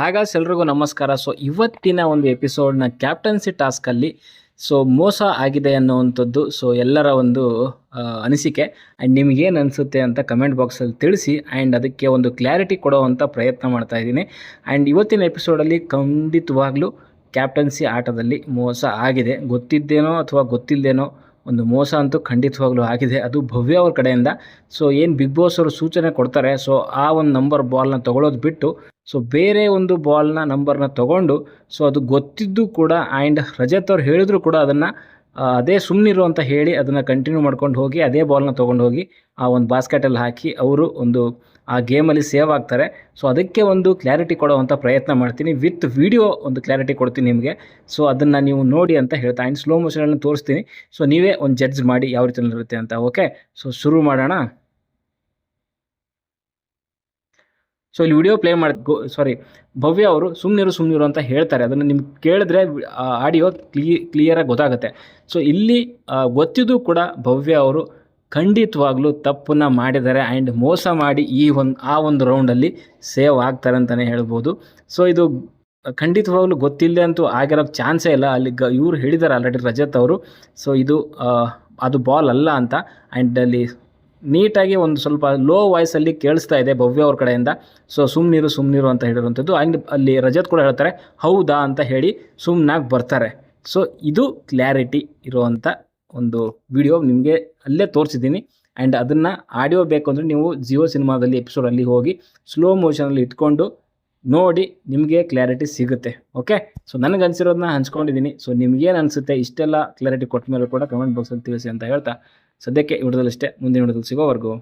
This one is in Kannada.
ಹಾಗಾಸ್ ಎಲ್ರಿಗೂ ನಮಸ್ಕಾರ. ಸೊ, ಇವತ್ತಿನ ಒಂದು ಎಪಿಸೋಡ್ನ ಕ್ಯಾಪ್ಟನ್ಸಿ ಟಾಸ್ಕಲ್ಲಿ ಸೊ, ಮೋಸ ಆಗಿದೆ ಅನ್ನುವಂಥದ್ದು, ಸೊ, ಎಲ್ಲರ ಒಂದು ಅನಿಸಿಕೆ. ಆ್ಯಂಡ್ ನಿಮಗೇನು ಅನಿಸುತ್ತೆ ಅಂತ ಕಮೆಂಟ್ ಬಾಕ್ಸಲ್ಲಿ ತಿಳಿಸಿ ಆ್ಯಂಡ್ ಅದಕ್ಕೆ ಒಂದು ಕ್ಲಾರಿಟಿ ಕೊಡುವಂಥ ಪ್ರಯತ್ನ ಮಾಡ್ತಾ ಇದ್ದೀನಿ. ಆ್ಯಂಡ್ ಇವತ್ತಿನ ಎಪಿಸೋಡಲ್ಲಿ ಖಂಡಿತವಾಗ್ಲೂ ಕ್ಯಾಪ್ಟನ್ಸಿ ಆಟದಲ್ಲಿ ಮೋಸ ಆಗಿದೆ. ಗೊತ್ತಿದ್ದೇನೋ ಅಥವಾ ಗೊತ್ತಿಲ್ಲದೇನೋ ಒಂದು ಮೋಸ ಅಂತೂ ಖಂಡಿತವಾಗ್ಲೂ ಆಗಿದೆ. ಅದು ಭವ್ಯ ಅವ್ರ ಕಡೆಯಿಂದ. ಸೊ ಏನು ಬಿಗ್ ಬಾಸ್ ಅವರು ಸೂಚನೆ ಕೊಡ್ತಾರೆ ಸೊ ಆ ಒಂದು ನಂಬರ್ ಬಾಲ್ನ ತೊಗೊಳೋದು ಬಿಟ್ಟು ಸೊ ಬೇರೆ ಒಂದು ಬಾಲ್ನ ನಂಬರ್ನ ತೊಗೊಂಡು ಸೊ ಅದು ಗೊತ್ತಿದ್ದು ಕೂಡ ಆ್ಯಂಡ್ ರಜತ್ ಅವ್ರು ಹೇಳಿದ್ರು ಕೂಡ ಅದನ್ನು ಅದೇ ಸುಮ್ಮನಿರು ಅಂತ ಹೇಳಿ ಅದನ್ನು ಕಂಟಿನ್ಯೂ ಮಾಡ್ಕೊಂಡು ಹೋಗಿ, ಅದೇ ಬಾಲ್ನ ತೊಗೊಂಡು ಹೋಗಿ, ಆ ಒಂದು ಬಾಸ್ಕೆಟಲ್ಲಿ ಹಾಕಿ, ಅವರು ಒಂದು ಆ ಗೇಮಲ್ಲಿ ಸೇವ್ ಆಗ್ತಾರೆ. ಸೊ ಅದಕ್ಕೆ ಒಂದು ಕ್ಲಾರಿಟಿ ಕೊಡೋವಂಥ ಪ್ರಯತ್ನ ಮಾಡ್ತೀನಿ. ವಿತ್ ವಿಡಿಯೋ ಒಂದು ಕ್ಲಾರಿಟಿ ಕೊಡ್ತೀನಿ ನಿಮಗೆ. ಸೊ ಅದನ್ನು ನೀವು ನೋಡಿ ಅಂತ ಹೇಳ್ತಾ ಆ್ಯಂಡ್ ಸ್ಲೋ ಮೋಷನಲ್ಲಿ ತೋರಿಸ್ತೀನಿ. ಸೊ ನೀವೇ ಒಂದು ಜಡ್ಜ್ ಮಾಡಿ ಯಾವ ರೀತಿ ಇರುತ್ತೆ ಅಂತ ಓಕೆ ಸೊ ಶುರು ಮಾಡೋಣ. ಸೊ ಇಲ್ಲಿ ವಿಡಿಯೋ ಪ್ಲೇ ಮಾಡಿ ಸಾರಿ ಭವ್ಯ ಅವರು ಸುಮ್ಮನಿರು ಸುಮ್ಮನಿರು ಅಂತ ಹೇಳ್ತಾರೆ. ಅದನ್ನು ನಿಮ್ಗೆ ಕೇಳಿದ್ರೆ ಆಡಿಯೋ ಕ್ಲಿ ಕ್ಲಿಯರಾಗಿ ಗೊತ್ತಾಗುತ್ತೆ. ಸೊ ಇಲ್ಲಿ ಗೊತ್ತಿದ್ದು ಕೂಡ ಭವ್ಯ ಅವರು ಖಂಡಿತವಾಗ್ಲೂ ತಪ್ಪನ್ನು ಮಾಡಿದ್ದಾರೆ ಆ್ಯಂಡ್ ಮೋಸ ಮಾಡಿ ಈ ಒಂದು, ಆ ಒಂದು ರೌಂಡಲ್ಲಿ ಸೇವ್ ಆಗ್ತಾರೆ ಅಂತಲೇ ಹೇಳ್ಬೋದು. ಸೊ ಇದು ಖಂಡಿತವಾಗ್ಲೂ ಗೊತ್ತಿಲ್ಲದೆ ಅಂತೂ ಆಗಿರೋ ಚಾನ್ಸೇ ಇಲ್ಲ. ಅಲ್ಲಿ ಗ, ಇವ್ರು ಹೇಳಿದ್ದಾರೆ ಆಲ್ರೆಡಿ ರಜತ್ ಅವರು. ಸೊ ಇದು ಅದು ಬಾಲ್ ಅಲ್ಲ ಅಂತ. ಆ್ಯಂಡ್ ಅಲ್ಲಿ ನೀಟಾಗಿ ಒಂದು ಸ್ವಲ್ಪ ಲೋ ವಾಯ್ಸಲ್ಲಿ ಕೇಳಿಸ್ತಾ ಇದೆ ಭವ್ಯ ಅವ್ರ ಕಡೆಯಿಂದ. ಸೊ ಸುಮ್ಮನಿರು ಸುಮ್ಮನಿರು ಅಂತ ಹೇಳಿರುವಂಥದ್ದು. ಆ್ಯಂಡ್ ಅಲ್ಲಿ ರಜತ್ ಕೂಡ ಹೇಳ್ತಾರೆ, ಹೌದಾ? ಅಂತ ಹೇಳಿ ಸುಮ್ಮನಾಗಿ ಬರ್ತಾರೆ. ಸೊ ಇದು ಕ್ಲಾರಿಟಿ ಇರುವಂಥ ಒಂದು ವಿಡಿಯೋ ನಿಮಗೆ ಅಲ್ಲೇ ತೋರಿಸಿದ್ದೀನಿ. ಆ್ಯಂಡ್ ಅದನ್ನು ಆಡಿಯೋ ಬೇಕು ಅಂದರೆ ನೀವು ಜಿಯೋ ಸಿನಿಮಾದಲ್ಲಿ ಎಪಿಸೋಡಲ್ಲಿ ಹೋಗಿ ಸ್ಲೋ ಮೋಷನಲ್ಲಿ ಇಟ್ಕೊಂಡು ನೋಡಿ ನಿಮಗೆ ಕ್ಲಾರಿಟಿ ಸಿಗುತ್ತೆ. ಓಕೆ ಸೊ ನನಗೆ ಅನಿಸಿರೋದನ್ನ ಹಂಚ್ಕೊಂಡಿದ್ದೀನಿ. ಸೊ ನಿಮ್ಗೇನು ಅನಿಸುತ್ತೆ? ಇಷ್ಟೆಲ್ಲ ಕ್ಲಾರಿಟಿ ಕೊಟ್ಟ ಮೇಲೆ ಕೂಡ ಕಮೆಂಟ್ ಬಾಕ್ಸಲ್ಲಿ ತಿಳಿಸಿ ಅಂತ ಹೇಳ್ತಾ, ಸದ್ಯಕ್ಕೆ ಅಷ್ಟೇ. ಮುಂದಿನ ವಿಡಿಯೋದಲ್ಲಿ ಸಿಗೋವರೆಗೂ.